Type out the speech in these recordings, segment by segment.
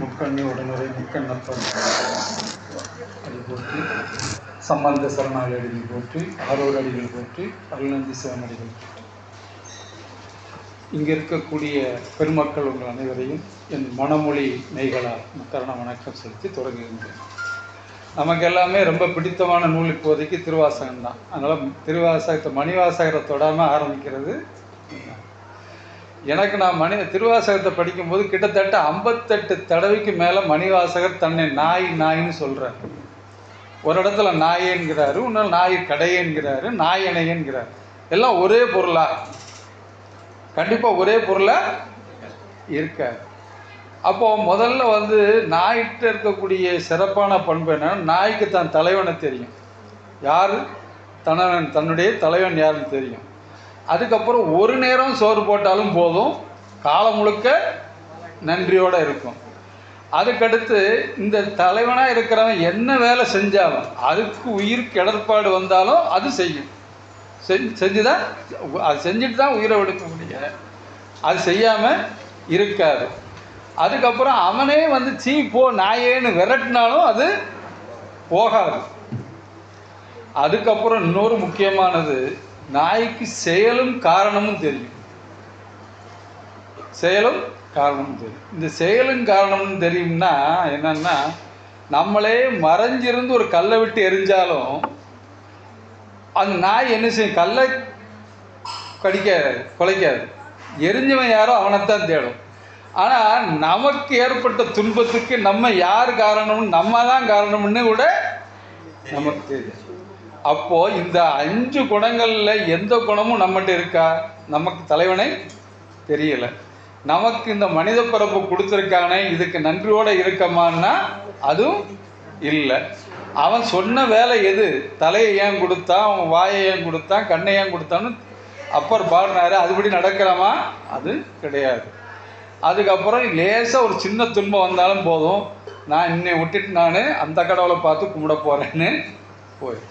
முக்கண்ணி உடனே முக்கண்ணப்பன் அடி போற்றி சம்பந்த சரணாலி அடிகள் போற்றி ஆரோர் அடிகள் போற்றி அருள்நந்தி சிவனடிகள் போற்றி. இங்கே இருக்கக்கூடிய பெருமக்கள் உங்கள் அனைவரையும் என் மனமொழி நெய்களால் முத்தரண வணக்கம் செலுத்தி தொடங்குகின்றேன். நமக்கு எல்லாமே ரொம்ப பிடித்தமான நூல் இப்போதைக்கு திருவாசகம் தான் அதனால் திருவாசகத்தை மணிவாசகரை தொடாமல் ஆரம்பிக்கிறது எனக்கு நான் மணி திருவாசகத்தை படிக்கும்போது கிட்டத்தட்ட ஐம்பத்தெட்டு தடவைக்கு மேலே மணிவாசகர் தன்னை நாய் நாயின்னு சொல்கிறார் ஒரு இடத்துல நாயேங்கிறாரு இன்னொரு நாய் கடையேங்கிறாரு நாயனையேங்கிறார் எல்லாம் ஒரே பொருளாக கண்டிப்பாக ஒரே பொருளாக இருக்காது அப்போ முதல்ல வந்து நாய்கிட்ட இருக்கக்கூடிய சிறப்பான பண்பு என்னன்னா நாய்க்கு தன் தலைவனை தெரியும். யார்? தனவன் தன்னுடைய தலைவன் யாருன்னு தெரியும். அதுக்கப்புறம் ஒரு நேரம் சோறு போட்டாலும் போதும். காலம் முழுக்க நன்றியோடு இருக்கும். அதுக்கடுத்து இந்த தலைவனாக இருக்கிறவன் என்ன வேலை செஞ்சாலும் அதுக்கு உயிர் கிடற்பாடு வந்தாலும் அது செய்யும். செஞ்சு செஞ்சு தான் அது செஞ்சுட்டு தான் உயிரை எடுக்க முடியும். அது செய்யாமல் இருக்காது. அதுக்கப்புறம் அவனே வந்து சீ போ நாயேன்னு விரட்டினாலும் அது போகாது. அதுக்கப்புறம் இன்னொரு முக்கியமானது நாய்க்கு செயலும் காரணமும் தெரியும். செயலும் காரணமும் தெரியும். இந்த செயலும் காரணமும் தெரியும்னா என்னன்னா நம்மளே மறைஞ்சிருந்து ஒரு கல்லை விட்டு எரிஞ்சாலும் அந்த நாய் என்ன செய்யும்? கல்லை கடிக்காது குலைக்காது. எரிஞ்சவன் யாரோ அவனைத்தான் தேடும். ஆனால் நமக்கு ஏற்பட்ட துன்பத்துக்கு நம்ம யார் காரணம்னு நம்ம தான் காரணம்னு கூட நமக்கு தெரியும் அப்போ இந்த அஞ்சு குணங்கள்ல எந்த குணமும் நம்மகிட்ட இருக்கா? நமக்கு தலைவனை தெரியல. நமக்கு இந்த மனித பிறப்பு கொடுத்துருக்கானே இதுக்கு நன்றியோட இருக்கமான்னா அதுவும் இல்லை. அவன் சொன்ன வேலை எது? தலையை ஏன் கொடுத்தான் அவன் வாயை ஏன் கொடுத்தான் கண்ணை ஏன் கொடுத்தான்னு அப்பர் பாடினாரு. அதுபடி நடக்கிறமா அது கிடையாது. அதுக்கப்புறம் லேசாக ஒரு சின்ன துன்பம் வந்தாலும் போதும். நான் இன்னை விட்டுட்டு நான் அந்த கடவுளை பார்த்து கும்பிட போகிறேன்னு போயிடும்.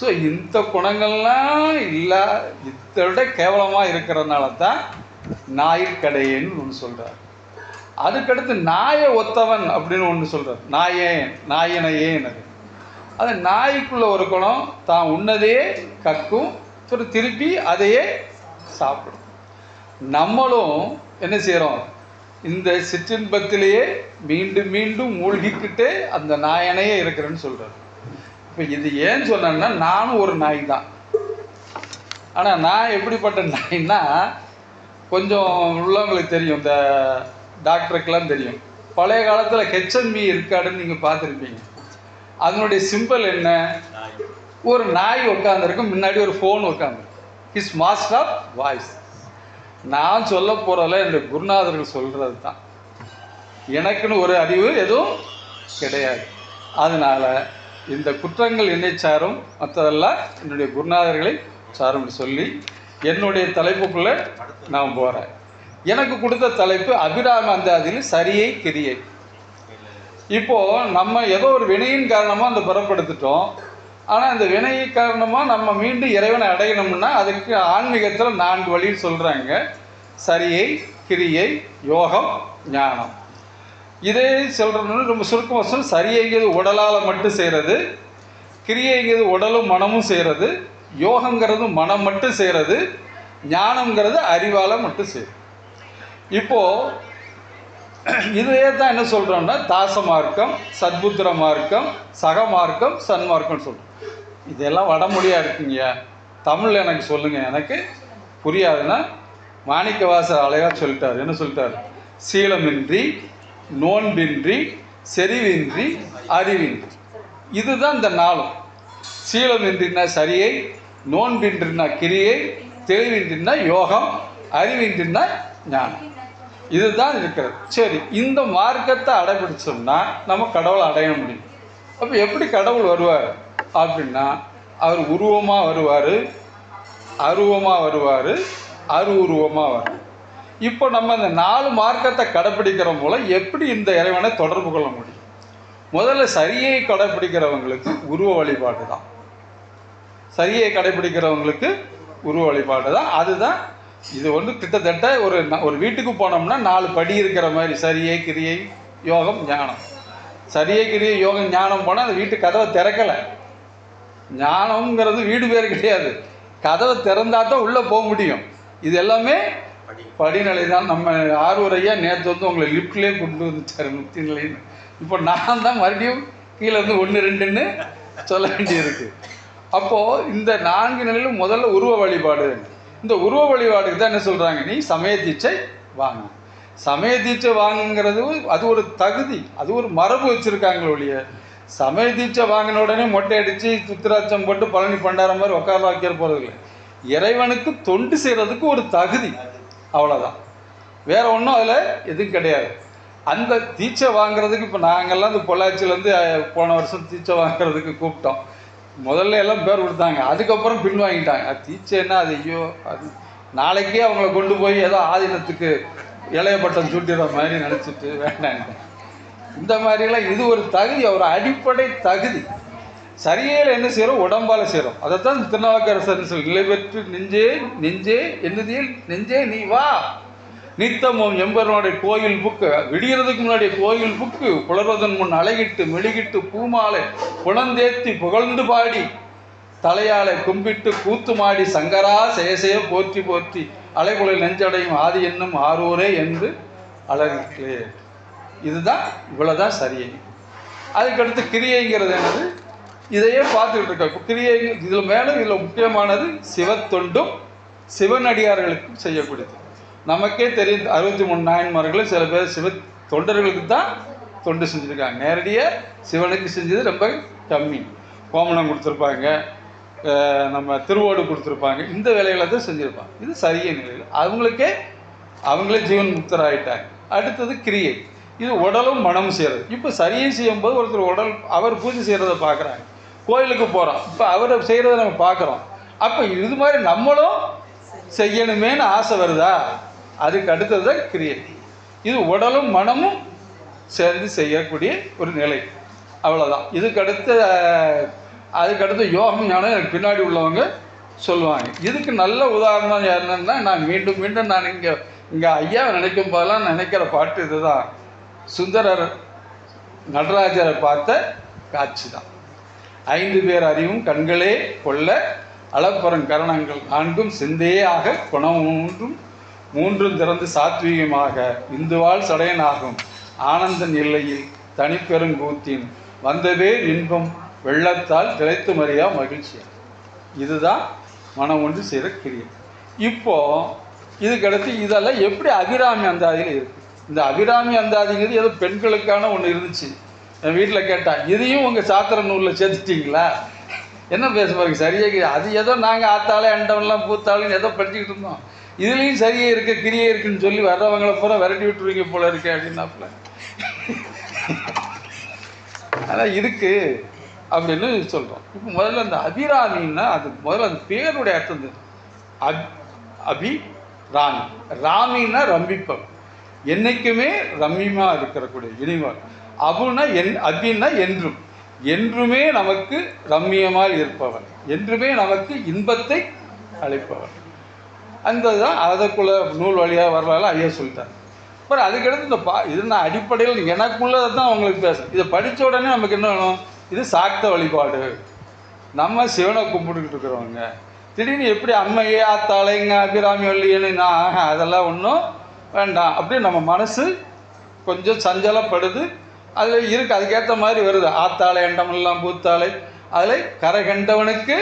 ஸோ இந்த குணங்கள்லாம் இல்லை இதை விட கேவலமாக இருக்கிறதுனால தான் நாயிற்கடையேன்னு ஒன்று சொல்கிறார் அதுக்கடுத்து நாயை ஒத்தவன் அப்படின்னு ஒன்று சொல்கிறார் நாயேன் நாயனையேன் அது அது நாய்க்குள்ள ஒரு குணம் தான் உன்னதையே கக்கும் அப்புறம் திருப்பி அதையே சாப்பிடும். நம்மளும் என்ன செய்கிறோம் இந்த சிற்றின்பத்திலேயே மீண்டும் மீண்டும் மூழ்கிக்கிட்டு அந்த நாயனையே இருக்கிறேன்னு சொல்கிறார் இப்போ இது ஏன்னு சொன்னேன்னா நானும் ஒரு நாய் தான் ஆனால் நான் எப்படிப்பட்ட நாய்னா கொஞ்சம் உள்ளவங்களுக்கு தெரியும் இந்த டாக்டருக்கெல்லாம் தெரியும். பழைய காலத்தில் ஹெச்என்பி இருக்காடுன்னு நீங்கள் பார்த்துருப்பீங்க. அதனுடைய சிம்பிள் என்ன? ஒரு நாய் உட்காந்துருக்கும் முன்னாடி ஒரு ஃபோன் உட்காந்துருக்கும் இஸ் மாஸ்டர் ஆஃப் வாய்ஸ் நான் சொல்ல போகிறதில்ல என்னுடைய குருநாதர்கள் சொல்கிறது தான். எனக்குன்னு ஒரு அறிவு எதுவும் கிடையாது. அதனால் இந்த குற்றங்கள் என்னை சாரும் மற்றதெல்லாம் என்னுடைய குருநாதர்களை சாரும்னு சொல்லி என்னுடைய தலைப்புக்குள்ளே நான் போகிறேன் எனக்கு கொடுத்த தலைப்பு அபிராம அந்தாதியில் சரியை கிரியை. இப்போது நம்ம ஏதோ ஒரு வினையின் காரணமாக அந்த புறப்படுத்திட்டோம். ஆனால் இந்த வினை காரணமாக நம்ம மீண்டும் இறைவனை அடையணும்னா அதுக்கு ஆன்மீகத்தில் நான்கு வழின்னு சொல்கிறாங்க சரியை கிரியை யோகம் ஞானம். இதே சொல்கிறோம்னு ரொம்ப சுருக்கமாக சொல்ல சரியைங்கிறது உடலால் மட்டும் செய்கிறது கிரியைங்கிறது உடலும் மனமும் செய்கிறது யோகங்கிறது மனம் மட்டும் செய்கிறது ஞானங்கிறது அறிவால் மட்டும் செய்யுது இப்போது இதையே தான் என்ன சொல்கிறோம்னா தாச மார்க்கம் சத்புத்திர மார்க்கம் சக மார்க்கம் சன்மார்க்கம்னு சொல்கிறோம் இதெல்லாம் வடமொழியாக இருக்குங்க. தமிழில் எனக்கு சொல்லுங்கள் எனக்கு புரியாதுன்னா மாணிக்கவாசர் அழகாக சொல்லிட்டார். என்ன சொல்லிட்டார்? சீலமின்றி நோன்பின்றி செறிவின்றி அறிவின்றி. இதுதான் இந்த நாளும். சீலமின்றினா சரியை நோன்பின்றினா கிரியை தெளிவின்றினா யோகம் அறிவின்றினா ஞானம். இதுதான் இருக்கிறது. சரி இந்த மார்க்கத்தை அடைபிடிச்சோம்னா நம்ம கடவுளை அடைய முடியும். அப்போ எப்படி கடவுள் வருவார்? அப்படின்னா அவர் உருவமாக வருவார் அருவமாக வருவார் அரு உருவமாக வரும் இப்போ நம்ம இந்த நாலு மார்க்கத்தை கடைப்பிடிக்கிற மூலம் எப்படி இந்த இறைவனை தொடர்பு கொள்ள முடியும்? முதல்ல சரியை கடைப்பிடிக்கிறவங்களுக்கு உருவ வழிபாடு தான். சரியை கடைப்பிடிக்கிறவங்களுக்கு உருவ வழிபாடு தான். அதுதான் இது வந்து கிட்டத்தட்ட ஒரு ஒரு வீட்டுக்கு போனோம்னா நாலு படி இருக்கிற மாதிரி சரியை கிரியை யோகம் ஞானம். சரியை கிரியை யோகம் ஞானம் போனால் அந்த வீட்டு கதவை திறக்கலை. ஞானம்ங்கிறது வீடு பேர் கிடையாது. கதவை திறந்தாதான் உள்ளே போக முடியும். இது எல்லாமே படிநிலை தான் நம்ம ஆர்வரையா நேற்று வந்து உங்களை லிஃப்ட்லேயே கொண்டு வந்துச்சார் முக்தி நிலைன்னு இப்போ நான் தான் மறுபடியும் கீழே இருந்து ஒன்று ரெண்டுன்னு சொல்ல வேண்டியிருக்கு. அப்போது இந்த நான்கு நிலையிலும் முதல்ல உருவ வழிபாடு. இந்த உருவ வழிபாடுக்கு தான் என்ன சொல்கிறாங்க நீ சமய தீட்சை வாங்க. சமய தீட்சை வாங்குங்கிறது அது ஒரு தகுதி அது ஒரு மரபு வச்சுருக்காங்க ஒழிய. சமய தீட்சை வாங்கின உடனே மொட்டை அடித்து துத்திராட்சம் போட்டு பழனி பண்டார மாதிரி உட்கார வைக்கிற போகிறது இல்லை இறைவனுக்கு தொண்டு செய்கிறதுக்கு ஒரு தகுதி. அவ்வளோதான் வேற ஒன்றும் அதில் எதுவும் கிடையாது. அந்த தீட்சை வாங்குறதுக்கு இப்போ நாங்கள்லாம் இந்த பொள்ளாச்சியிலேருந்து போன வருஷம் தீச்சை வாங்குறதுக்கு கூப்பிட்டோம். முதல்ல எல்லாம் பேர் கொடுத்தாங்க. அதுக்கப்புறம் பின் வாங்கிட்டாங்க. தீச்சை என்ன அது ஐயோ அது நாளைக்கே அவங்கள கொண்டு போய் ஏதோ ஆதீனத்துக்கு இளைய பட்டம் சூட்டிடுற மாதிரி நினச்சிட்டு வேண்டாங்க இந்த மாதிரிலாம் இது ஒரு தகுதி ஒரு அடிப்படை தகுதி. சரியையில் என்ன செய்கிறோம் உடம்பால செய்கிறோம் அதைத்தான் திருநாவுக்கரசர் சொல்லி நிலை பெற்று நெஞ்சே நெஞ்சே என்னதில் நெஞ்சே நீ வா. நித்தமும் எம்பெருமானுடைய கோயில் புக்கு விடிகிறதுக்கு முன்னாடி கோயில் புக்கு புலர்வதன் முன் அழகிட்டு மெழுகிட்டு பூமாலை புலந்தேத்தி புகழ்ந்து பாடி தலையாலை கும்பிட்டு கூத்து மாடி சங்கரா செயசெய போற்றி போற்றி அலைகுலை நெஞ்சடையும் ஆதி என்னும் ஆரூரே என்று அழகிட்டு இதுதான் இவ்வளோதான் சரியை அதுக்கடுத்து கிரியைங்கிறது என்னது? இதையே பார்த்துக்கிட்டு இருக்கோம். கிரியை இதில் மேலே இதில் முக்கியமானது சிவத்தொண்டும் சிவனடியார்களுக்கும் செய்யக்கூடியது. நமக்கே தெரியும் அறுபத்தி மூணு நாயன்மார்களும் சில பேர் சிவ தொண்டர்களுக்கு தான் தொண்டு செஞ்சுருக்காங்க. நேரடியாக சிவனுக்கு செஞ்சது ரொம்ப கம்மி. கோமணம் கொடுத்துருப்பாங்க நம்ம திருவோடு கொடுத்துருப்பாங்க. இந்த வேலைகளை தான் செஞ்சுருப்பாங்க. இது சரியே நிலையில். அவங்களுக்கே அவங்களே ஜீவன் முக்தராகிட்டாங்க அடுத்தது கிரியை. இது உடலும் மனமும் செய்கிறது இப்போ சரியை செய்யும்போது ஒருத்தர் உடல் அவர் பூஜை செய்கிறத பார்க்குறாங்க. கோயிலுக்கு போகிறோம் இப்போ அவர் செய்கிறத நம்ம பார்க்குறோம். அப்போ இது மாதிரி நம்மளும் செய்யணுமேனு ஆசை வருதா? அதுக்கு அடுத்தது தான் கிரியை இது உடலும் மனமும் சேர்ந்து செய்யக்கூடிய ஒரு நிலை. அவ்வளோதான் இதுக்கு அடுத்த அதுக்கு யோகம் ஞானம் எனக்கு பின்னாடி உள்ளவங்க சொல்லுவாங்க. இதுக்கு நல்ல உதாரணம் என்னன்னா நான் மீண்டும் மீண்டும் நான் இங்கே இங்கே ஐயாவை நினைக்கும் போதெல்லாம் நினைக்கிற பாட்டு இதுதான். சுந்தரர் நடராஜரை பார்த்த காட்சி தான். ஐந்து பேர் அறிவும் கண்களே கொள்ள அளப்பரம் கரணங்கள் நான்கும் சிந்தையே ஆக குணம் மூன்றும் மூன்றும் திறந்து சாத்வீகமாக. இந்துவால் சடையனாகும். ஆனந்தன் எல்லையில் தனிப்பெருங்கூத்தின் வந்தவே இன்பம் வெள்ளத்தால் திளைத்து மறியா மகிழ்ச்சியா இதுதான் மனம் ஒன்று செய்கிற கிரியை. இப்போ இதுக்கடுத்து இதெல்லாம் எப்படி அபிராமி அந்தாதியில் இருக்கு? இந்த அபிராமி அந்தாதிங்கிறது ஏதோ பெண்களுக்கான ஒன்று இருந்துச்சு. வீட்டில் கேட்டான் இதையும் உங்கள் சாத்திர நூலில் சேர்த்துட்டீங்களா? என்ன பேச பாருங்க சரியா அது ஏதோ நாங்கள் ஆத்தாளே அண்டவன்லாம் பூத்தாளுன்னு ஏதோ படிச்சுக்கிட்டு இருந்தோம். இதுலேயும் சரியே இருக்க கிரியே இருக்குன்னு சொல்லி வர்றவங்களை பூரா விரட்டி விட்டுருவீங்க போல இருக்கே அப்படின்னாப்புல. ஆனால் இருக்கு அப்படின்னு சொல்கிறோம் இப்போ முதல்ல அந்த அபிராமின்னா அது முதல்ல அந்த பேருடைய அர்த்தம் அப் அபி ராமி ராமின்னா ரம்பிப்பம். என்றைக்குமே ரம்மியமாக இருக்கிறக்கூடிய இனிவர் அபுனா என் அபின்னா என்றும். என்றுமே நமக்கு ரம்மியமாக இருப்பவன். என்றுமே நமக்கு இன்பத்தை அழைப்பவன் அந்த தான் அதற்குள்ள நூல் வழியாக வரலாறு ஐயா சொல்லிட்டாங்க அப்புறம் அதுக்கடுத்து இந்த பா இது நான் அடிப்படையில் எனக்குள்ளதை தான் அவங்களுக்கு பேசுகிறேன் இதை படித்த உடனே நமக்கு என்ன வேணும்? இது சாக்த வழிபாடு. நம்ம சிவனை கும்பிட்டுக்கிட்டு இருக்கிறவங்க. திடீர்னு எப்படி அம்மையே ஆத்தாளைங்க அபிராமி வள்ளியன்னு நான் ஆஹா, அதெல்லாம் ஒன்றும் வேண்டாம். அப்படியே நம்ம மனசு கொஞ்சம் சஞ்சலப்படுது. அதில் இருக்கு. அதுக்கேற்ற மாதிரி வருது. ஆத்தாளை எண்டமெல்லாம் பூத்தாளை. அதில் கரை கண்டவனுக்கு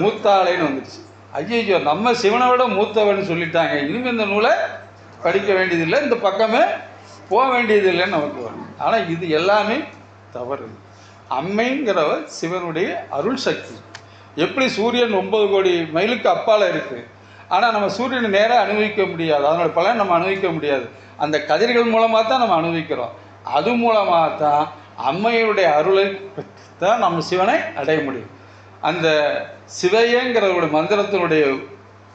மூத்தாளைன்னு வந்துடுச்சு ஐயோ நம்ம சிவனை விட மூத்தவன் சொல்லிட்டாங்க. இனிமேல் இந்த நூலை படிக்க வேண்டியதில்லை. இந்த பக்கமே போக வேண்டியதில்லைன்னு நமக்கு வரும். ஆனால் இது எல்லாமே தவறு. அம்மைங்கிறவர் சிவனுடைய அருள் சக்தி. எப்படி சூரியன் ஒன்பது கோடி மைலுக்கு அப்பால் இருக்குது ஆனால் நம்ம சூரியனை நேராக அனுபவிக்க முடியாது. அதனோட பலன் நம்ம அனுபவிக்க முடியாது. அந்த கதிர்கள் மூலமாக தான் நம்ம அனுபவிக்கிறோம். அது மூலமாக தான் அம்மையுடைய அருளை தான் நம்ம சிவனை அடைய முடியும். அந்த சிவையங்கிறவருடைய மந்திரத்தினுடைய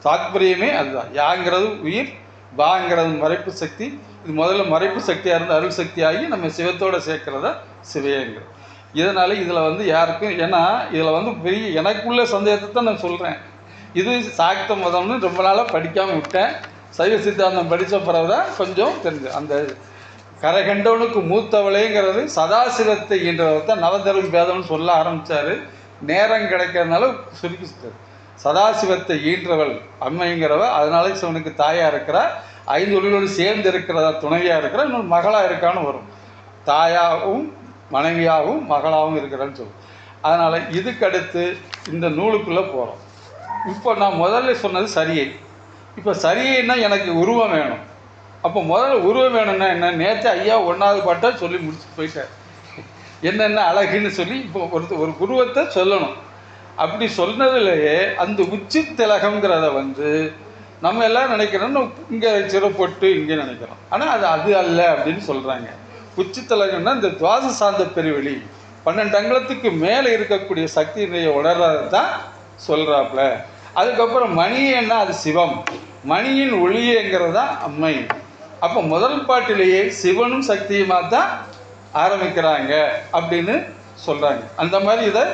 தாத்பரியமே அதுதான். யாங்கிறது உயிர் பாங்கிறது மறைப்பு சக்தி. இது முதல்ல மறைப்பு சக்தியாக இருந்து அருள் சக்தியாகி நம்ம சிவத்தோட சேர்க்கிறத சிவையங்கிறது இதனால் இதில் வந்து யாருக்கும் ஏன்னா இதில் வந்து பெரிய எனக்குள்ள சந்தேகத்தை தான் நான் சொல்கிறேன் இது சாக்த மதம்னு ரொம்ப நாளாக படிக்காமல் விட்டேன். சைவ சித்தாந்தம் படித்த பிறகு தான் கொஞ்சம் தெரிஞ்சு அந்த கரகண்டவனுக்கு மூத்தவளேங்கிறது சதாசிவத்தை ஈன்றவர் தான் நவதரும் பேதம்னு சொல்ல ஆரம்பிச்சாரு. நேரம் கிடைக்கிறதுனால சுருக்கி சதாசிவத்தை ஈன்றவள் அம்மைங்கிறவ அதனால சிவனுக்கு தாயாக இருக்கிறா. ஐந்து ஒளிகளோடு சேர்ந்து இருக்கிறதா துணைவியாக இருக்கிறா இன்னொரு மகளாக இருக்கான்னு வரும். தாயாகவும் மனைவியாகவும் மகளாகவும் இருக்கிறான்னு சொல்லும். அதனால் இதுக்கடுத்து இந்த நூலுக்குள்ளே போகிறோம் இப்போ நான் முதல்ல சொன்னது சரியை. இப்போ சரியைன்னா எனக்கு உருவம் வேணும். அப்போ முதல்ல உருவம் வேணும்னா என்ன? நேற்று ஐயா ஒன்றாவது பாட்டை சொல்லி முடிச்சுட்டு போயிட்டார். என்னென்ன அழகுன்னு சொல்லி இப்போ ஒரு ஒரு உருவத்தை சொல்லணும். அப்படி சொன்னதுலேயே அந்த உச்சி திலகங்கிறத வந்து நம்ம எல்லாம் நினைக்கிறோம். இங்கே சிறப்பொட்டு இங்கே நினைக்கிறோம். ஆனால் அது அது அல்ல அப்படின்னு சொல்கிறாங்க உச்சி திலகம்னா இந்த துவாச சார்ந்த பெருவெளி. பன்னெண்டு அங்கலத்துக்கு மேலே இருக்கக்கூடிய சக்தியினுடைய உணர்றது தான் சொல்கிறாப்புல அதுக்கப்புறம் மணியன்னா அது சிவம். மணியின் ஒளியேங்கிறது தான் அம்மை. அப்போ முதல் பாட்டிலேயே சிவனும் சக்தியுமாக தான் ஆரம்பிக்கிறாங்க அப்படின்னு சொல்கிறாங்க அந்த மாதிரி இதை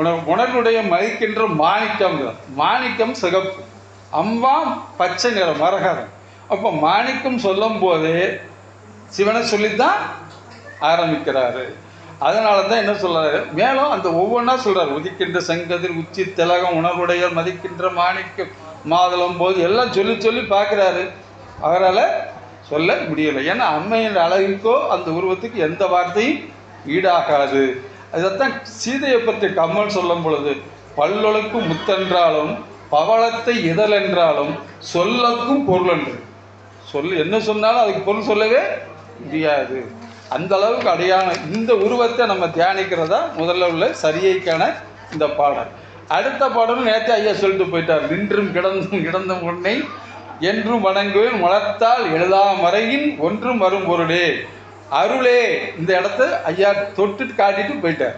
உணர் உணர்வுடைய மதிக்கின்ற மாணிக்கம் மாணிக்கம் சிகப்பு. அம்பா பச்சை நிறம் மரகரம் அப்போ மாணிக்கம் சொல்லும் போதே சிவனை சொல்லித்தான் ஆரம்பிக்கிறாரு. அதனால தான் என்ன சொல்கிறாரு மேலும் அந்த ஒவ்வொன்றா சொல்கிறார் உதிக்கின்ற செங்கதிர் உச்சி திலகம் உணர்வுடைய மதிக்கின்ற மாணிக்கம் மாதளம் போது எல்லாம் சொல்லி சொல்லி பார்க்குறாரு. அவரால் சொல்ல முடியலை. ஏன்னா அம்மையின் அழகுக்கோ அந்த உருவத்துக்கு எந்த வார்த்தையும் ஈடாகாது. அதைத்தான் சீதையை பற்றி கம்மல் சொல்லும் பொழுது பல்லொழுக்கும் முத்தென்றாலும் பவளத்தை இதழ் என்றாலும் சொல்லக்கும் பொருள் என்று சொல்லு என்ன சொன்னாலும் அதுக்கு பொருள் சொல்லவே முடியாது. அந்த அளவுக்கு அடையான இந்த உருவத்தை நம்ம தியானிக்கிறதா முதல்ல உள்ள சரியைக்கான இந்த பாடல். அடுத்த பாடலும் நேற்று ஐயா சொல்லிட்டு போயிட்டார். நின்றும் கிடந்தும் கிடந்த உன்னை என்றும் வணங்குவேன் மனத்தால் எழுதா மறையின் ஒன்றும் வரும் பொருளே. அருளே. இந்த இடத்த ஐயா தொட்டு காட்டிட்டு போயிட்டார்.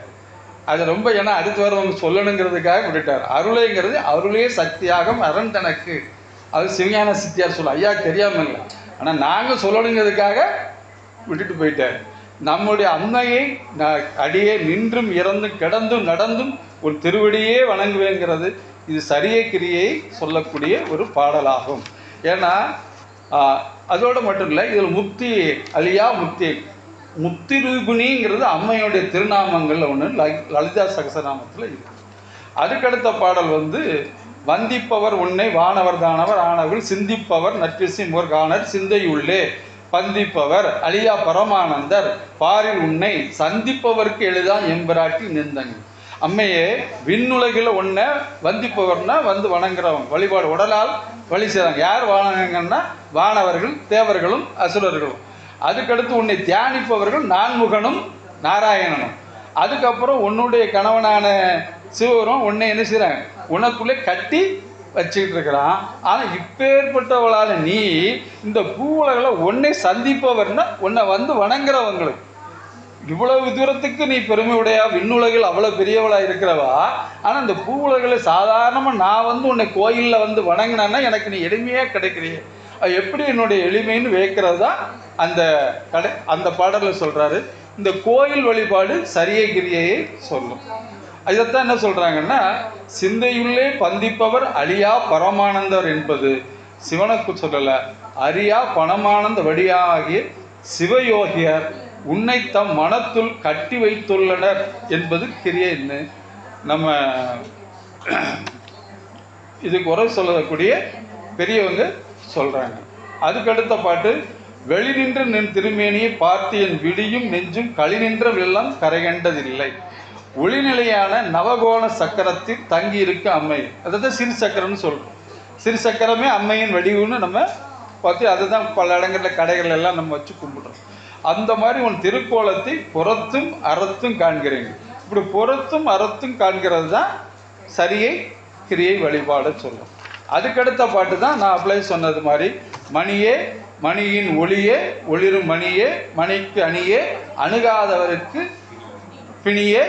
அது ரொம்ப ஏன்னா அடுத்து வரவங்க சொல்லணுங்கிறதுக்காக விட்டுட்டார். அருளைங்கிறது அருளே சக்தியாகும் அரண் தனக்கு. அது சிவஞான சித்தியார் சொல்ல ஐயா தெரியாமல் இல்லை ஆனால் நாங்கள் சொல்லணுங்கிறதுக்காக விட்டுட்டு போயிட்டார். நம்முடைய அன்னையை நான் அடியே நின்றும் இறந்தும் கிடந்தும் நடந்தும் ஒரு திருவடியே வணங்குவேங்கிறது இது சரிய கிரியை சொல்லக்கூடிய ஒரு பாடலாகும். ஏன்னா அதோடு மட்டும் இல்லை இதில் முக்தி அழியா முக்தி முக்தி ரூபிணிங்கிறது அம்மையுடைய திருநாமங்களில் ஒன்று லலிதா சகசநாமத்தில் இருக்கு. அதுக்கடுத்த பாடல் வந்து வந்திப்பவர் உன்னை வானவர் தானவர் ஆனவர் சிந்திப்பவர் நற்றிசி முர்கானர் சிந்தையுள்ளே பந்திப்பவர் அழியா பரமானந்தர் பாரில் உன்னை சந்திப்பவருக்கு எளிதான் எம்பிராட்டி நிந்தன். அம்மையே விண்ணுலகில் ஒன்றை வந்திப்பவர்னா வந்து வணங்குறவங்க வழிபாடு உடலால் வழி செய்கிறாங்க யார் வணங்குங்கன்னா வானவர்கள் தேவர்களும் அசுரர்களும். அதுக்கடுத்து உன்னை தியானிப்பவர்கள் நான்முகனும் நாராயணனும். அதுக்கப்புறம் உன்னுடைய கணவனான சிவரும் உன்னை என்ன செய்கிறாங்க உனக்குள்ளே கட்டி வச்சுக்கிட்டு இருக்கிறான். ஆனால் இப்பேற்பட்டவளால் நீ இந்த பூவுலகில் உன்னை சந்திப்பவர்னா உன்னை வந்து வணங்குறவங்களுக்கு இவ்வளவு தூரத்துக்கு நீ பெருமையுடையா விண்ணுலகில் அவ்வளோ பெரியவளாக இருக்கிறவா? ஆனால் இந்த பூவுலகில் சாதாரணமாக நான் வந்து உன்னை கோயிலில் வந்து வணங்கினேன்னா எனக்கு நீ எளிமையாக கிடைக்கிறியே எப்படி என்னுடைய எளிமைன்னு வைக்கிறது தான் அந்த கடை அந்த பாடலில் சொல்கிறாரு இந்த கோயில் வழிபாடு சரிய கிரியையை சொல்லும். இதைத்தான் என்ன சொல்கிறாங்கன்னா சிந்தையுள்ளே பந்திப்பவர் அழியா பரமானந்தர் என்பது. சிவனுக்கு சொல்லலை அரியா பணமானந்த வடியாகிய சிவயோகியர். உன்னை தம் மனத்துள் கட்டி வைத்துள்ளனர். என்பது கிரியைன்னு நம்ம இதுக்கு உரை சொல்லக்கூடிய பெரியவங்க சொல்கிறாங்க அதுக்கடுத்த பாட்டு வெளி நின்று நின் திருமேனியை பார்த்து என் விடியும் நெஞ்சும் களி நின்ற வெள்ளம் கரைகண்டதில்லை. ஒளிநிலையான நவகோண சக்கரத்தில் தங்கி இருக்க அம்மை. அதாவது சிறு சக்கரம்னு சொல்கிறோம் சிறு சக்கரமே அம்மையின் வடிவுன்னு நம்ம பார்த்து அதுதான் பல இடங்களில் கடைகள் எல்லாம் நம்ம வச்சு கும்பிடுறோம். அந்த மாதிரி உன் திருக்கோலத்தை புறத்தும் அறத்தும் காண்கிறீங்க இப்படி புறத்தும் அறத்தும் காண்கிறது தான் சரியை கிரியை வழிபாட சொல்லும். அதுக்கடுத்த பாட்டு தான் நான் அப்ளை சொன்னது மாதிரி மணியே மணியின் ஒளியே ஒளிரும் மணியே மணிக்கு அணியே அணுகாதவருக்கு பிணியே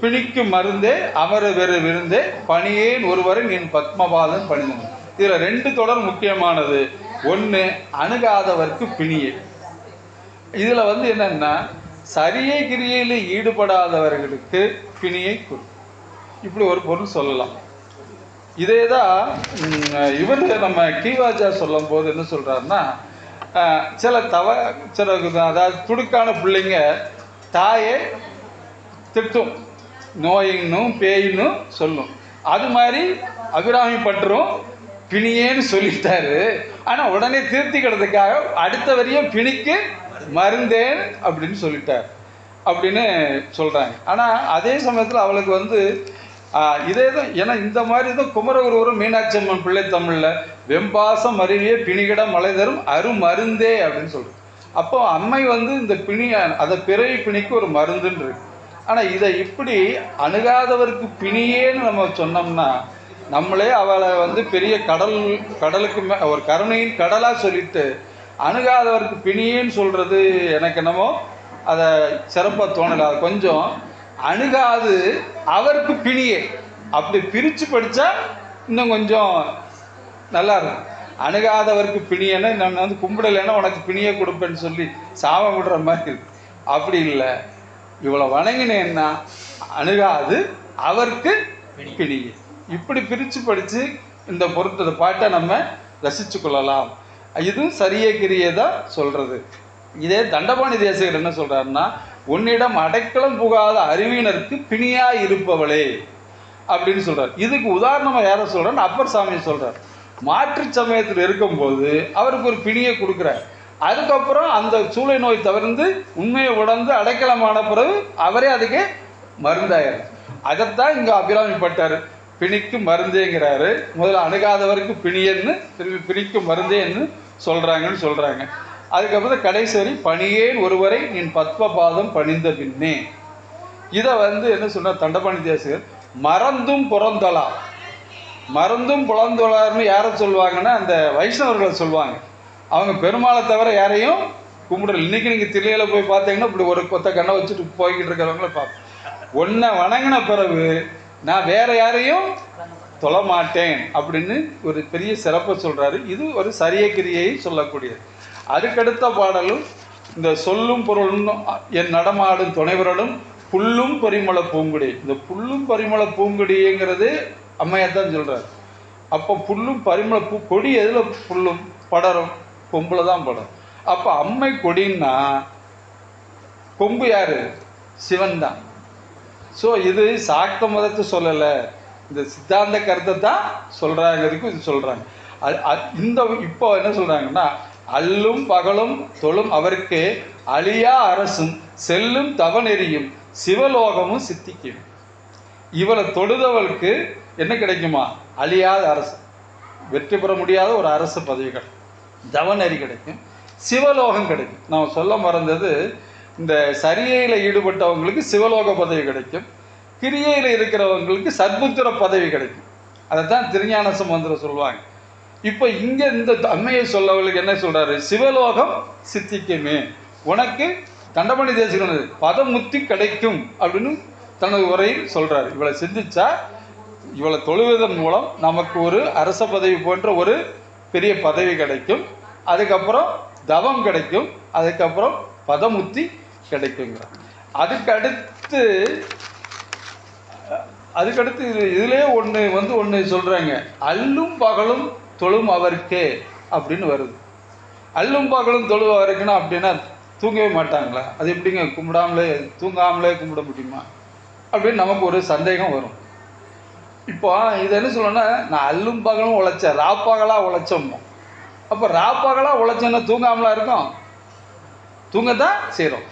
பிணிக்கு மருந்தே அமர வெறு விருந்தே பணியேன் ஒருவரின் என் பத்மபாதன் பணிந்தன் இதில் ரெண்டு தொடர் முக்கியமானது. ஒன்று அணுகாதவருக்கு பிணியே. இதில் வந்து என்னென்னா சரியை கிரியையில் ஈடுபடாதவர்களுக்கு பிணியை கொடு. இப்படி ஒரு பொருள் சொல்லலாம். இதே தான் இவர் நம்ம கீவாஜா சொல்லும் போது என்ன சொல்கிறாருன்னா சில தவ சில அதாவது துடுக்கான பிள்ளைங்க தாயை திட்டும். நோயின்னும் பேயின்னும் சொல்லும். அது மாதிரி அபிராமி பட்டரும் பிணியேன்னு சொல்லிட்டாரு. ஆனால் உடனே திருத்திக்கிறதுக்காக அடுத்த வரையும் பிணிக்கு மருந்தேன் அப்படின்னு சொல்லிட்டார். அப்படின்னு சொல்கிறாங்க ஆனால் அதே சமயத்தில் அவளுக்கு வந்து இதே தான் ஏன்னா இந்த மாதிரி தான் குமரகுருவரும் மீனாட்சி அம்மன் பிள்ளை தமிழில் வெம்பாசம் அருவியே பிணிகிட மலை தரும் அருமருந்தே அப்படின்னு சொல்கிறது அப்போ அம்மை வந்து இந்த பிணி அதை பிறவி பிணிக்கு ஒரு மருந்துன்னு இருக்கு. ஆனால் இதை இப்படி அணுகாதவருக்கு பிணியேன்னு நம்ம சொன்னோம்னா நம்மளே அவளை வந்து பெரிய கடல் கடலுக்கு மே ஒரு கருணையின் கடலாக சொல்லிட்டு அணுகாதவருக்கு பிணியேன்னு சொல்கிறது எனக்கு என்னமோ அதை சிறப்பாக தோணலை. அது கொஞ்சம் அணுகாது அவருக்கு பிணியே. அப்படி பிரித்து படித்தா இன்னும் கொஞ்சம் நல்லா இருக்கும். அணுகாதவருக்கு பிணியன்னு நான் வந்து கும்பிடலைன்னா உனக்கு பிணியை கொடுப்பேன்னு சொல்லி சாபம் விடுற மாதிரி இருக்கு. அப்படி இல்லை. இவளை வணங்கினேன்னா அணுகாது அவருக்கு பிணியே. இப்படி பிரித்து படித்து இந்த பொருத்த பாட்டை நம்ம ரசித்து கொள்ளலாம். இதுவும் சரியே கிரியே தான் சொல்கிறது இதே தண்டபாணி தேசகர் என்ன சொல்கிறாருன்னா உன்னிடம் அடைக்கலம் புகாத அறிவினருக்கு பிணியா இருப்பவளே அப்படின்னு சொல்கிறார் இதுக்கு உதாரணமாக யாரை சொல்கிறேன்னு அப்பர் சாமி சொல்கிறார் மாற்று சமயத்தில் இருக்கும்போது அவருக்கு ஒரு பிணியை கொடுக்குறார். அதுக்கப்புறம் அந்த சூளை நோய் தவிர்த்து உண்மையை உணர்ந்து அடைக்கலமான பிறகு அவரே அதுக்கு மருந்தாயிரு அதைத்தான் இங்கே அபிராமிப்பட்டார். பிணிக்கும் மருந்தேங்கிறாரு முதல்ல அணுகாதவருக்கு பிணியன்னு திரும்பி பிணிக்கும் மருந்தேன்னு சொல்கிறாங்கன்னு சொல்கிறாங்க அதுக்கப்புறம் கடைசி வரை பணியேன் ஒருவரை நின் பத்மபாதம் பணிந்த பின்னே. இதை வந்து என்ன சொன்னார் தண்டபாணி தேசிகர் மறந்தும் புறந்தொழா மறந்தும் புலந்தொழார்னு யாரை சொல்லுவாங்கன்னா அந்த வைஷ்ணவர்களை சொல்லுவாங்க. அவங்க பெருமாளை தவிர யாரையும் கும்பிடல. இன்னைக்கு நீங்கள் தில்லையில போய் பார்த்தீங்கன்னா இப்படி ஒரு கொத்த கண்ணை வச்சுட்டு போய்கிட்டு இருக்கிறவங்கள பார்ப்போம். ஒன்றை வணங்கின பிறகு நான் வேற யாரையும் தொழமாட்டேன் அப்படின்னு ஒரு பெரிய சிறப்பை சொல்கிறாரு இது ஒரு சரிய கிரியை சொல்லக்கூடியது. அதுக்கடுத்த பாடலும் இந்த சொல்லும் பொருளும் என் நடமாடும் துணைவரலும் புல்லும் பரிமள பூங்குடி. இந்த புல்லும் பரிமள பூங்குடிங்கிறது அம்மையாத்தான் சொல்கிறார் அப்போ புல்லும் பரிமள பூ கொடி எதில் புல்லும்? படரும் கொம்பில் தான் படரும். அப்போ அம்மை கொடின்னா கொம்பு யார்? சிவன் தான். ஸோ இது சாக்த மதத்தை சொல்லலை. இந்த சித்தாந்த கருத்தை தான் சொல்கிறாங்கிறதுக்கு இது சொல்கிறாங்க அது இந்த இப்போ என்ன சொல்கிறாங்கன்னா அல்லும் பகலும் தொழும் அவருக்கு அழியா அரசும் செல்லும் தவநெறியும் சிவலோகமும் சித்திக்கும். இவளை தொழுதவளுக்கு என்ன கிடைக்குமா? அழியாத அரசு. வெற்றி பெற முடியாத ஒரு அரசு பதவி கிடைக்கும் தவநெறி கிடைக்கும். சிவலோகம் கிடைக்கும். நான் சொல்ல மறந்தது இந்த சரியையில் ஈடுபட்டவங்களுக்கு சிவலோக பதவி கிடைக்கும். கிரியையில் இருக்கிறவங்களுக்கு சத்புத்திர பதவி கிடைக்கும். அதை தான் திருஞான சம்பந்தர் சொல்லுவாங்க. இப்போ இங்கே இந்த அம்மையை சொல்லவர்களுக்கு என்ன சொல்கிறாரு சிவலோகம் சித்திக்குமே. உனக்கு தண்டமணி தேசிகனது பதமுத்தி கிடைக்கும் அப்படின்னு தனது உரையில் சொல்கிறார் இவளை சிந்திச்சா இவளை தொழுவதன் மூலம் நமக்கு ஒரு அரச பதவி போன்ற ஒரு பெரிய பதவி கிடைக்கும். அதுக்கப்புறம் தவம் கிடைக்கும். அதுக்கப்புறம் பதமுத்தி கிடைக்குங்கிறார் அதுக்கடுத்து அதுக்கடுத்து இது இதுலேயே ஒன்று வந்து ஒன்று சொல்கிறாங்க அல்லும் பகலும் தொழும் அவருக்கே அப்படின்னு வருது. அல்லும் பகலும் தொழும் அவருக்குன்னா அப்படின்னா தூங்கவே மாட்டாங்களா? அது எப்படிங்க? கும்பிடாமலே தூங்காமலே கும்பிட முடியுமா? அப்படின்னு நமக்கு ஒரு சந்தேகம் வரும். இப்போ இது என்ன சொல்லணும்னா நான் அல்லும் பகலும் உழைச்சேன். ராப்பகலாக உழைச்சோம்? அப்போ ராப்பகலாக உழைச்சோன்னா தூங்காமலா இருக்கும். தூங்க தான் செய்கிறோம்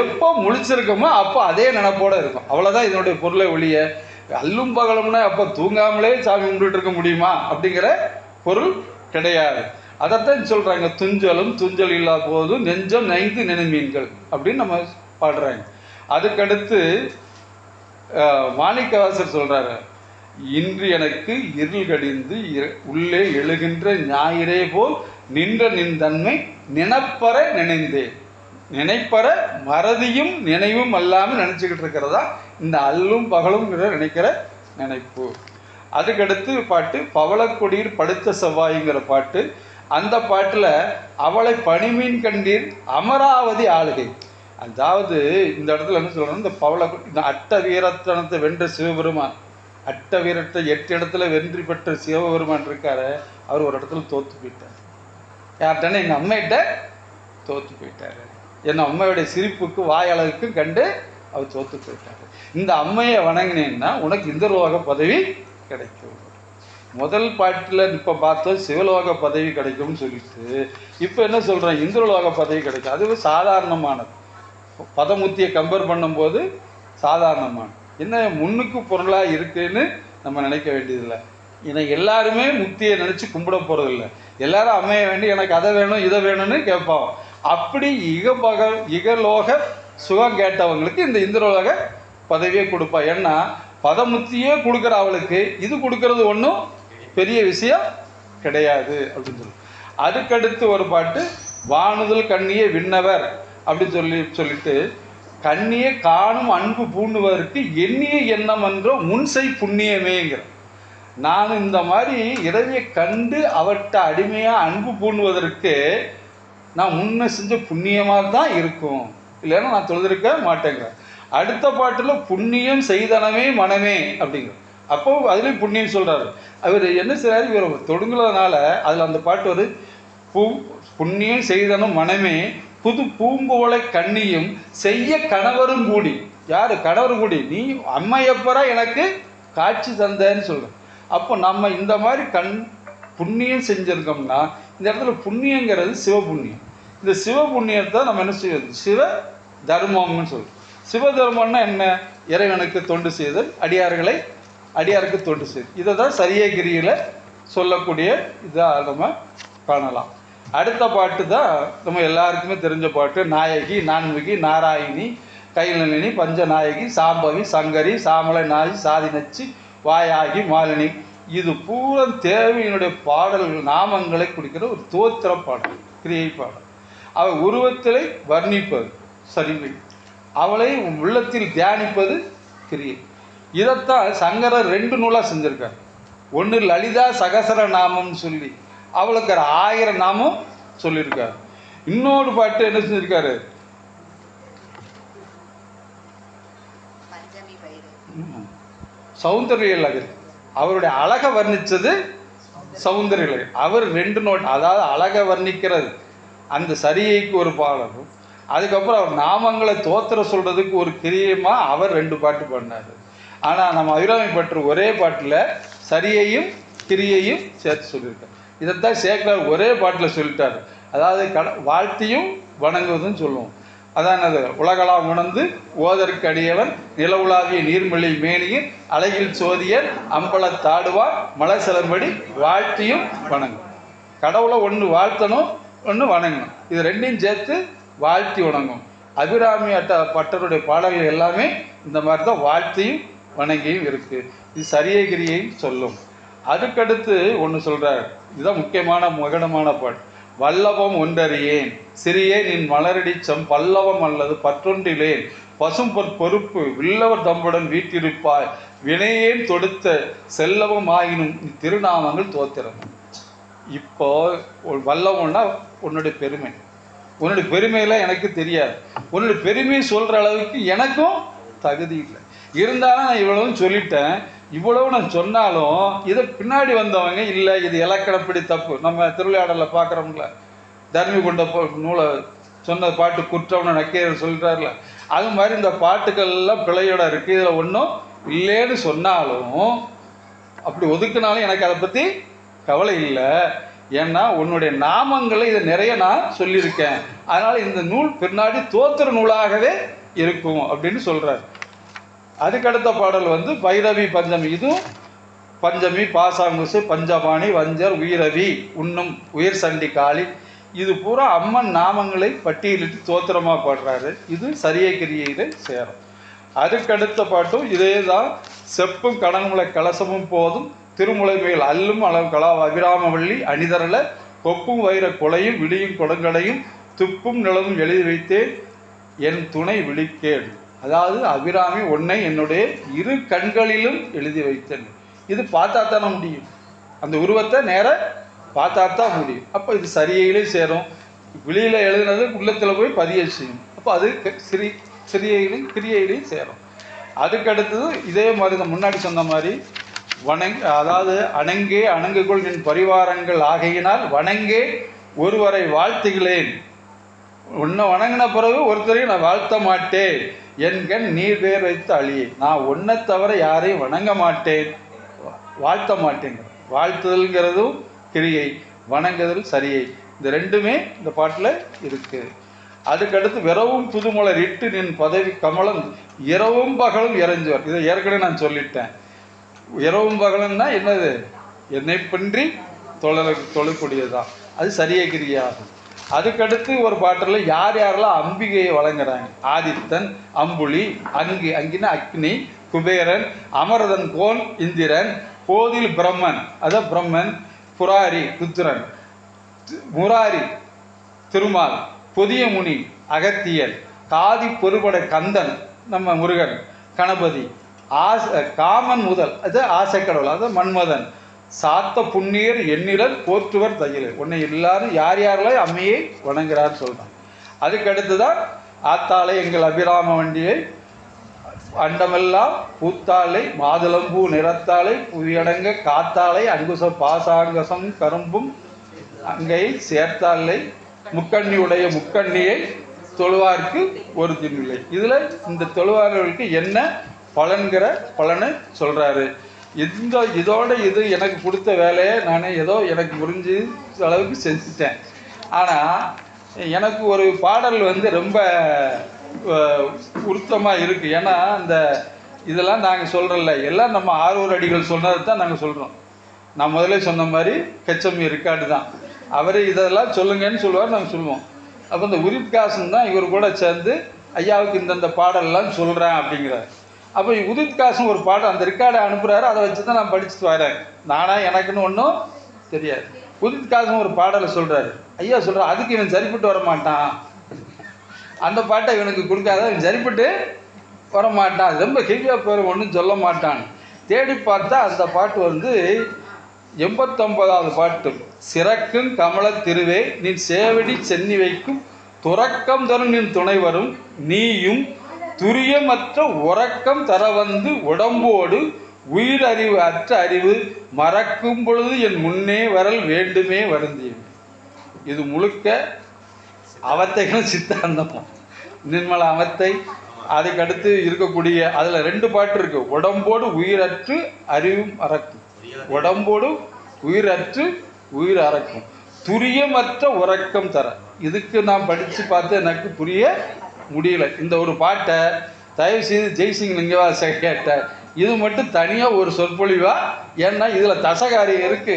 எப்போ முழிச்சிருக்கோமோ அப்போ அதே நினப்போட இருக்கும். அவ்வளோதான் இதனுடைய பொருளை ஒழிய அல்லும் பகலம்னா அப்போ தூங்காமலே சாமி கும்பிட்டு இருக்க முடியுமா? அப்படிங்கிற பொருள் கிடையாது. அதைத்தான் சொல்கிறாங்க துஞ்சலும் துஞ்சல் இல்லா போதும் நெஞ்சம் நைந்து நினைமீன்கள் அப்படின்னு நம்ம பாடுறாங்க. அதுக்கடுத்து மாணிக்கவாசர் சொல்கிறாரு இன்று எனக்கு இருள் கடிந்து உள்ளே எழுகின்ற ஞாயிறே போல் நின்ற நின் தன்மை நினப்பற நினைந்தேன். நினைப்பற மறதியும் நினைவும் அல்லாமல் நினச்சிக்கிட்டு இருக்கிறதா? இந்த அல்லும் பகலும் நினைக்கிற நினைப்பு. அதுக்கடுத்து பாட்டு பவளக்கொடியில் படுத்த செவ்வாய்ங்கிற பாட்டு. அந்த பாட்டில் அவளை பணிமீன் கண்டீர் அமராவதி ஆளுகை. அதாவது இந்த இடத்துல என்ன சொல்லணும்? இந்த பவள இந்த அட்ட வீரத்தனத்தை வென்ற சிவபெருமான். அட்ட வீரத்தை எட்டு இடத்துல வெற்றி பெற்ற சிவபெருமான் இருக்காரு. அவர் ஒரு இடத்துல தோற்று போயிட்டார். யார்கிட்டன்னா எங்கள் அம்மையிட்ட தோற்று போயிட்டாரு. என் அம்மையுடைய சிரிப்புக்கு வாயளவுக்கு கண்டு அவர் தோற்று போயிட்டார். இந்த அம்மையை வணங்கினேன்னா உனக்கு இந்திரலோக பதவி கிடைக்கும். முதல் பாட்டில் இப்போ பார்த்தோம் சிவலோக பதவி கிடைக்கும்னு சொல்லிட்டு இப்போ என்ன சொல்கிறேன் இந்திரலோக பதவி கிடைக்கும். அது சாதாரணமானது. பதமுத்தியை கம்பேர் பண்ணும்போது சாதாரணமானது. என்ன முன்னுக்கு பொருளாக இருக்குன்னு நம்ம நினைக்க வேண்டியதில்லை. ஏன்னா எல்லாருமே முத்தியை நினச்சி கும்பிட போகிறதில்ல எல்லாரும் அமைய வேண்டி எனக்கு அதை வேணும் இதை வேணும்னு கேட்போம் அப்படி இகபக இகலோக சுகம் கேட்டவங்களுக்கு இந்த இந்திரலோக பதவியே கொடுப்பா. ஏன்னா பதமுத்தியே கொடுக்குற அவளுக்கு இது கொடுக்கறது ஒன்றும் பெரிய விஷயம் கிடையாது அப்படின்னு சொல்லி. அதுக்கடுத்து ஒரு பாட்டு வானுதல் கண்ணியே விண்ணவர் அப்படின்னு சொல்லி சொல்லிட்டு கண்ணியே காணும் அன்பு பூண்டுவதற்கு எண்ணிய எண்ணம் என்றோ முன்சை புண்ணியமேங்கிற. நான் இந்த மாதிரி இறைவியை கண்டு அவர்கிட்ட அடிமையாக அன்பு பூண்டுவதற்கு நான் முன்ன செஞ்ச புண்ணியமாக தான் இருக்கும். இல்லைன்னா நான் தொழுதிருக்க மாட்டேங்க. அடுத்த பாட்டில் புண்ணியம் செய்தனமே மனமே அப்படிங்கிற அப்போ அதுலேயும் புண்ணியம் சொல்கிறாரு அவர் என்ன செய்கிறாரு இவர் தொடுங்குறதுனால அதில் அந்த பாட்டு வருது. பூ புண்ணியம் செய்தனும் மனமே புது பூங்கோலை கண்ணியும் செய்ய கணவரும் கூடி. யார்? கணவர் கூடி. நீ அம்மையப்பரா எனக்கு காட்சி தந்தேன்னு சொல்கிறேன் அப்போ நம்ம இந்த மாதிரி கண் புண்ணியம் செஞ்சுருக்கோம்னா இந்த இடத்துல புண்ணியங்கிறது சிவபுண்ணியம். இந்த சிவபுண்ணியத்தை நம்ம என்ன செய்வது சிவ தர்மம்னு சொல்றோம். சிவ தர்மம்னா என்ன? இறைவனுக்கு தொண்டு செய்தல் அடியார்களை அடியாருக்கு தொண்டு செய்தல். இதை தான் சரியகிரியில் சொல்லக்கூடிய இதாக நம்ம காணலாம். அடுத்த பாட்டு தான் நம்ம எல்லாருக்குமே தெரிஞ்ச பாட்டு. நாயகி நான்முகி நாராயணி கைநளினி பஞ்சநாயகி சாம்பவி சங்கரி சாமலை நாயகி சாதிநச்சி வாயாகி மாலினி. இது பூரா தேவையினுடைய பாடல்கள் நாமங்களை குறிக்கிற ஒரு தோத்திர பாடல் கிரியை பாடல். அவள் உருவத்திலே வர்ணிப்பது சரிவை அவளை உள்ளத்தில் தியானிப்பது கிரியை. இதைத்தான் சங்கரர் ரெண்டு நூலாக செஞ்சிருக்கார். ஒன்று லலிதா சகசர நாமம்னு சொல்லி அவளுக்கு ஆயிரம் நாமம் சொல்லியிருக்காரு. இன்னொரு பாட்டு என்ன செஞ்சிருக்காரு. சௌந்தரிய லகரி அவருடைய அழகை வர்ணித்தது சௌந்தரிய அவர் ரெண்டு நோட் அதாவது அழகை வர்ணிக்கிறது அந்த சரியைக்கு ஒரு பாடலும் அதுக்கப்புறம் அவர் நாமங்களை தோத்திர சொல்கிறதுக்கு ஒரு கிரியமாக அவர் ரெண்டு பாட்டு பண்ணார் ஆனால் நம்ம அபிராமி பற்று ஒரே பாட்டில் சரியையும் கிரியையும் சேர்த்து சொல்லியிருக்கார். இதைத்தான் சேக்கலார் ஒரே பாட்டில் சொல்லிட்டார். அதாவது கட வாழ்த்தியும் வணங்குவதும் சொல்லுவோம். அதான் அது உலகளாம் உணர்ந்து ஓதற்கு அடியவன் நிலவுலாவிய நீர்மொழி மேனியின் அழகில் சோதியன் அம்பலத் தாடுவார் மலை சிலம்படி வாழ்த்தியும் வணங்கும். கடவுளை ஒன்று வாழ்த்தணும் ஒன்று வணங்கணும். இது ரெண்டையும் சேர்த்து வாழ்த்தி வணங்கும். அபிராமி அட்ட பட்டருடைய பாடல்கள் எல்லாமே இந்த மாதிரி தான் வாழ்த்தியும் வணங்கியும் இருக்கு. இது சரியகிரியையும் சொல்லும். அதுக்கடுத்து ஒன்று சொல்கிறார் இதுதான் முக்கியமான மகனமான பாட்டு. வல்லவம் ஒன்றறியேன். சிறியே நின் மலரடிச்சம் பல்லவம் அல்லது பற்றொன்றிலேன். பசும் பொற் பொறுப்பு வில்லவர் தம்புடன் வீட்டிருப்பாய் வினையேன் தொடுத்த செல்லவம் ஆயினும் திருநாமங்கள் தோத்திரம். இப்போ வல்லவம்னா உன்னுடைய பெருமை. உன்னுடைய பெருமையெல்லாம் எனக்கு தெரியாது. உன்னுடைய பெருமையை சொல்கிற அளவுக்கு எனக்கும் தகுதி இல்லை. இருந்தாலும் நான் இவ்வளவும் சொல்லிட்டேன். இவ்வளவு நான் சொன்னாலும் இதை பின்னாடி வந்தவங்க இல்லை இது இலக்கணப்படி தப்பு. நம்ம திருவிளையாடலில் பார்க்குறோம்ல. தர்மி கொண்ட போ- நூலை சொன்ன பாட்டு குற்றம்னு நக்கீரர் சொல்கிறார்ல அது மாதிரி இந்த பாட்டுக்கள்லாம் பிழையோட இருக்குது இதில் ஒன்றும் இல்லைன்னு சொன்னாலும் அப்படி ஒதுக்குனாலும் எனக்கு அதை பற்றி கவலை இல்லை. ஏன்னா உன்னுடைய நாமங்களை இதை நிறைய நான் சொல்லியிருக்கேன். அதனால் இந்த நூல் பின்னாடி தோத்துற நூலாகவே இருக்கும் அப்படின்னு சொல்கிறார் அதுக்கடுத்த பாடல் வந்து பைரவி பஞ்சமி. இதுவும் பஞ்சமி பாசாங்குசு பஞ்சபாணி வஞ்சர் உயிரவி உண்ணும் உயிர் சண்டி காளி. இது பூரா அம்மன் நாமங்களை பட்டியலிட்டு தோத்திரமாக பாடுறாரு. இது சரிய கிரியையில சேரும். அதுக்கடுத்த பாட்டும் இதே தான் செப்பும் கடன்முளை கலசமும் போதும். திருமுலை மேல் அல்லும் அளவு கலா அபிராமவள்ளி அணிதரல. கொப்பும் வைர கொலையும் விடியும் கொடுங்கடையும். துப்பும் நிலவும் எழுதி வைத்தேன். என் துணை விழிக்கேன் அதாவது அபிராமி உன்னை என்னுடைய இரு கண்களிலும் எழுதி வைத்தேன். இது பார்த்தா தானே முடியும். அந்த உருவத்தை நேர பார்த்தா தான் முடியும். அப்போ இது சரியையிலே சேரும். வெளியில் எழுதுனது உள்ளத்தில் போய் பதிய செய்யும். அப்போ அது சிறி சிறியிலையும் கிரியையிலையும் சேரும். அதுக்கடுத்தது இதே மாதிரி தான். முன்னாடி சொன்ன மாதிரி வணங் அதாவது அணங்கே அணங்குகொள் நின் பரிவாரங்கள் ஆகையினால் வணங்கே ஒருவரை வாழ்த்துகிறேன். உன்னை வணங்கின பிறகு ஒருத்தரையும் நான் வாழ்த்த மாட்டேன். என்கண் நீர் பேர் வைத்து அழியே நான் உன்னை தவிர யாரையும் வணங்க மாட்டேன். வாழ்த்த மாட்டேங்க வாழ்த்துதல்ங்கிறதும் கிரியை வணங்குதல் சரியை. இந்த ரெண்டுமே இந்த பாட்டில் இருக்கு. அதுக்கடுத்து விரவும் புதுமலர் இட்டு நின் பதவி கமலம் இரவும் பகலும் இறைஞ்சுவர். இதை ஏற்கனவே நான் சொல்லிட்டேன். இரவும் பகலும்னா என்னது? என்னை பன்றி தொழ தொழக்கூடியதுதான் அது சரிய கிரியாகும். அதுக்கடுத்து ஒரு பாட்டில் யார் யாரெல்லாம் அம்பிகையை வழங்குறாங்க? ஆதித்தன் அம்புலி அங்கு அங்கினா அக்னி குபேரன் அமரதன் கோன் இந்திரன் போதில் பிரம்மன். அதான் பிரம்மன் புராரி ருத்ரன். முராரி திருமால். புதிய முனி அகத்தியன் காதி பொறுபட கந்தன் நம்ம முருகன். கணபதி. ஆச காமன் முதல். அது ஆசைக்கடவுள். அது மன்மதன். சாத்த புண்ணியர் எண்ணிலர் போற்றுவர் தையல். உன்னை எல்லாரும் யார் யாரெல்லாம் அம்மையை வணங்குறான்னு சொல்கிறான் அதுக்கடுத்து தான் ஆத்தாளை எங்கள் அபிராம வண்டியை அண்டமெல்லாம் பூத்தாளை மாதுளம்பூ நிறத்தாளை புவியடங்க காத்தாளை அங்குச பாசாங்கசம் கரும்பும் அங்கை சேர்த்தாளை முக்கண்ணி உடைய முக்கண்ணியை தொழுவார்க்கு ஒரு தின்னில்லை இதில் இந்த தொழுவார்களுக்கு என்ன பலன்கிற பலனை சொல்கிறாரு இந்த இதோட இது எனக்கு கொடுத்த வேலையை நான் ஏதோ எனக்கு புரிஞ்சு அளவுக்கு செஞ்சுட்டேன். ஆனால் எனக்கு ஒரு பாடல் வந்து ரொம்ப உருத்தமாக இருக்குது ஏன்னா அந்த இதெல்லாம் நாங்கள் சொல்கிறோம்ல எல்லாம் நம்ம ஆர்வர் அடிகள் சொன்னதை தான் நாங்கள் சொல்கிறோம் நான் முதல்ல சொன்ன மாதிரி ஹெச்எம் ரெக்கார்டு தான். அவர் இதெல்லாம் சொல்லுங்கன்னு சொல்லுவார் நாங்கள் சொல்லுவோம். அப்போ இந்த உரிப்காசன் தான் இவர் கூட சேர்ந்து ஐயாவுக்கு இந்தந்த பாடல்லாம் சொல்கிறேன் அப்படிங்கிறார். அப்போ உதித்காசன் ஒரு பாடம் அந்த ரெக்கார்டை அனுப்புகிறாரு அதை வச்சு தான் நான் படிச்சுட்டு வரேன். நானா எனக்குன்னு ஒன்றும் தெரியாது. உதித்காசன் ஒரு பாடலை சொல்கிறாரு ஐயா சொல்கிறார் அதுக்கு இவன் சரிப்பட்டு வர மாட்டான் அந்த பாட்டை இவனுக்கு கொடுக்காத இவன் சரிப்பட்டு வர மாட்டான் ரொம்ப ஹெவியாக பேர் ஒன்றும் சொல்ல மாட்டான் தேடி பார்த்தா அந்த பாட்டு வந்து எண்பத்தொம்பதாவது பாட்டு. சிறக்கும் கமல திருவே நின் சேவடி சென்னி வைக்கும் துறக்கம் தரும் நின் துணை வரும் நீயும் துரியமற்ற உறக்கம் தர வந்து உடம்போடு உயிரறிவு அற்ற அறிவு மறக்கும் பொழுது என் முன்னே வரல் வேண்டுமே வருந்தியது இது முழுக்க அவத்தைகளும் சித்தாந்தம் நிர்மல அவத்தை அதுக்கடுத்து இருக்கக்கூடிய அதில் ரெண்டு பாட்டு இருக்கு. உடம்போடு உயிரற்று அறிவும் அறக்கும். உடம்போடு உயிரற்று உயிர் அறக்கும். துரியமற்ற உறக்கம் தர. இதுக்கு நான் படித்து பார்த்து எனக்கு புரிய முடியல. இந்த ஒரு பாட்டை தயவு செய்து ஜெய்சிங் லிங்கவா கேட்ட. இது மட்டும் தனியாக ஒரு சொற்பொழிவா? ஏன்னா இதில் தசகாரி இருக்கு.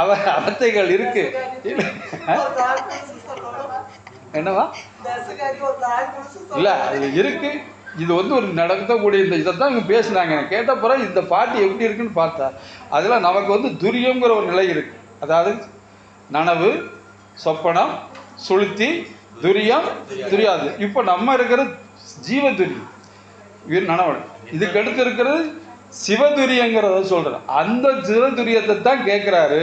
அவ அவத்தைகள் இருக்கு. என்னவா? இல்ல அது இருக்கு. இது வந்து ஒரு நடக்கக்கூடிய இந்த இதை தான் இவங்க பேசுனாங்க. கேட்ட பிறகு இந்த பாட்டு எப்படி இருக்குன்னு பார்த்தா அதில் நமக்கு வந்து துரியங்கிற ஒரு நிலை இருக்கு. அதாவது நனவு சொப்பனம் சுளுத்தி துரியம் துரியாது. இப்போ நம்ம இருக்கிறது ஜீவ துரியம். நனவல் இதுக்கு அடுத்து இருக்கிறது சிவதுரியங்கிறத சொல்கிறேன் அந்த சிவதுரியத்தை தான் கேட்குறாரு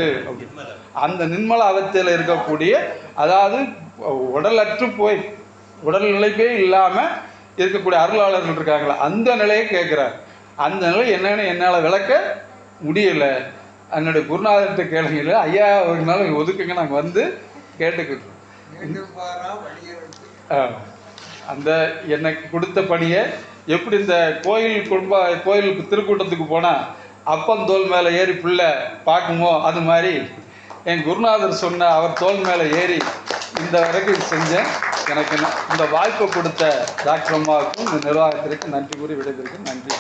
அந்த நிர்மல அவத்தையில் இருக்கக்கூடிய அதாவது உடலற்று போய் உடல் நிலைப்பே இல்லாமல் இருக்கக்கூடிய அருளாளர்கள் இருக்காங்களா அந்த நிலையை கேட்குறாரு அந்த நிலை என்னன்னு என்னால் விளக்க முடியல. என்னுடைய குருநாதர்கிட்ட கேளுங்க. ஐயா ஒரு நாள் ஒதுக்குங்க. நாங்கள் வந்து கேட்டுக்கிட்டோம் அந்த எனக்கு கொடுத்த பணியை எப்படி இந்த கோயில் குடும்ப கோயிலுக்கு திருக்கூட்டத்துக்கு போனால் அப்பன் தோல் மேலே ஏறி பிள்ளை பார்க்குமோ அது மாதிரி என் குருநாதர் சொன்ன அவர் தோல் மேலே ஏறி இந்த வரைக்கும் செஞ்சேன். எனக்கு இந்த வாய்ப்பை கொடுத்த டாக்டர் அம்மாவுக்கும் இந்த நிர்வாகத்திற்கு நன்றி கூறி விடைபெறுகிறேன். நன்றி.